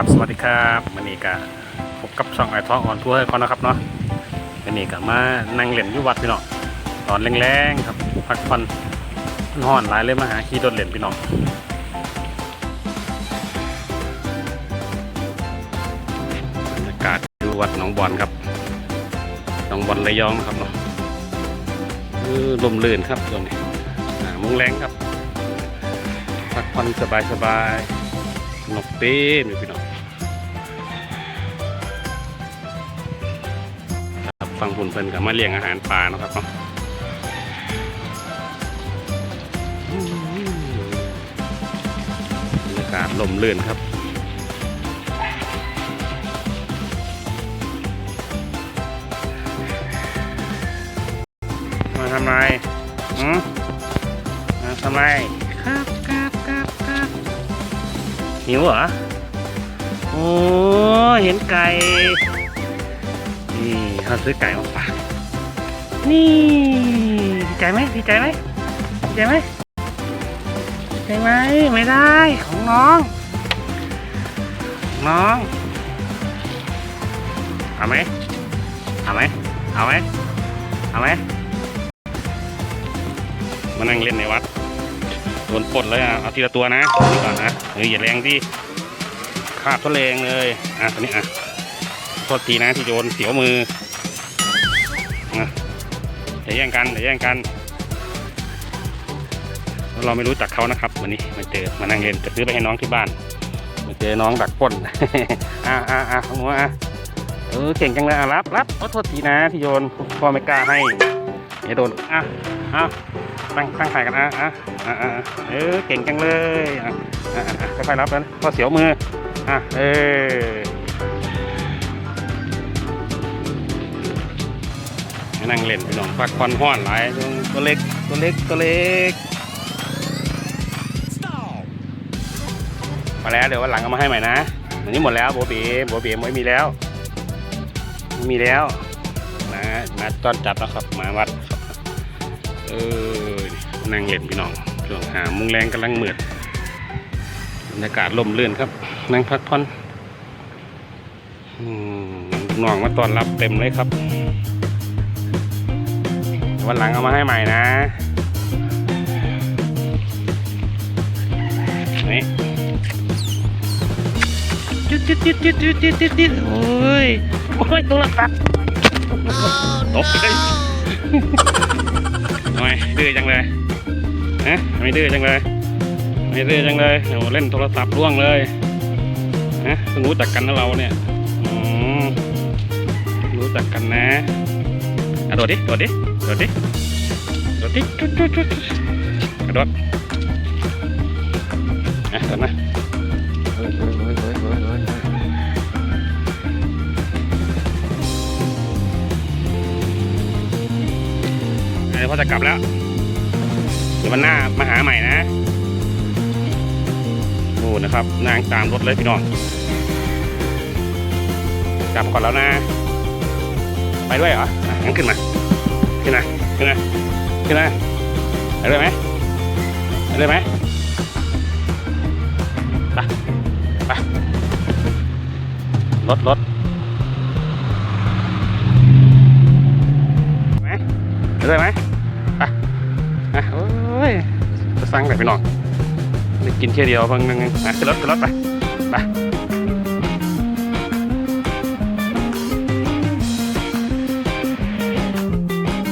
ับสวัสดีครับวันนี้ก็พบกับช่องไอท้องออนทัวร์ให้ก่อนนะครับเนาะวันนี้ก็มานั่งเล่นอยู่วัดพี่น้องตอนแรงๆครับพักผ่อนมันฮ้อนหลายเลยมาหาขี่รถเล่นพี่น้องบรรยากาศอยู่วัดหนองบอนครับหนองบอนระยองครับเนาะเออลมลื่นครับตรงนี้อ่ามุ้งแรงครับพักผ่อนสบายๆนกเต็มอยู่พี่น้อง ฟังคุณเพิ่นกับมาเลี้ยงอาหารปลาเนาะครับเนาะอืมบรรยากาศลมลื่นครับมาทำไรอืมมาทำไรครับครับครับครับหิวเหรอ โอ้ เห็นไก่ นี่เขาซื้อไก่มาฝากนี่ดีใจไหมดีใจไหมดีใจไหมดีใจไหมไม่ได้ของน้องน้องเอาไหมเอาไหมเอาไหมเอาไหมมานั่งเล่นในวัดโดนปลดเลยอะเอาทีละตัวนะนี่ก่อนนะเฮ้ยอย่าแรงดิขาดทะเลงเลยอะตัวนี้อะ ทษทีนะที่โยนเสียวมืออะอย่าแย่งกันอย่าแย่งกัน เราไม่รู้จักเขานะครับ วันนี้มาเจอมานั่งเล่นจะซื้อไปให้น้องที่บ้านมาเจอน้องดักปล้นอะอะอะของหนูอะเออเก่งจังเลยอะรับรับขอโทษทีนะที่โยนพ่อไม่กล้าให้อย่าโดนอะอะตั้งตั้งถ่ายกันอะอะอะเออเก่งจังเลยอะอะอะค่อยๆรับนะพอเสียวมืออะเออ นั่งเล่นพี่น้องปักควันห้อนหลายตัวเล็กตัวเล็กตัวเล็กมาแล้วเดี๋ยววันหลังเอามาให้ใหม่นะอันนี้หมดแล้วโบเบโบเบไม่มีแล้วไม่มีแล้วนะมาตอนจัดแล้วครับมาวัดครับเออนั่งเล่นพี่น้องช่วงหามุงแรงกำลังเหมือดบรรยากาศลมเลื่นครับนั่งพักผ่อนอืมน้องมาต้อนรับเต็มเลยครับ วันหลังเอามาให้ใหม่นะนี่จุดจุดจุดจุดจุดจุดจุดจุดโอ้ยโอ้ยตัวละตัดตกเลยทำไมดื้อจังเลยฮะไม่ดื้อจังเลยไม่ดื้อจังเลยโอ้เล่นโทรศัพท์ร่วงเลยฮะรู้จักกันนะเราเนี่ยอืมรู้จักกันนะกระโดดดิโดดดิ ดดดิกระโดดดิจุดจุดจุดจุดกระโดดอะกระโดดนเฮ้ยเฮ้ยเฮ้ยเฮ้ยเฮ้ยเฮ้ยเดี๋ยวพ่อจะกลับแล้วเดี๋ยววันหน้ามาหาใหม่นะโอ้นะครับนางตามรถเลยพี่น้องกลับก่อนแล้วนะ ไปด้วยเหรองั้นขึ้นมา ขึ้นมาขึ้นมาขึ้นมาไปด้ไหมไปด้ไหมไปไปรถรถไหมไปด้ไหมอะโอ้ยจะสั่งไปพี่น้องได้กินเที่เดียวเพิ่งนึงอะขึ้นรถขึ้นรถไปไป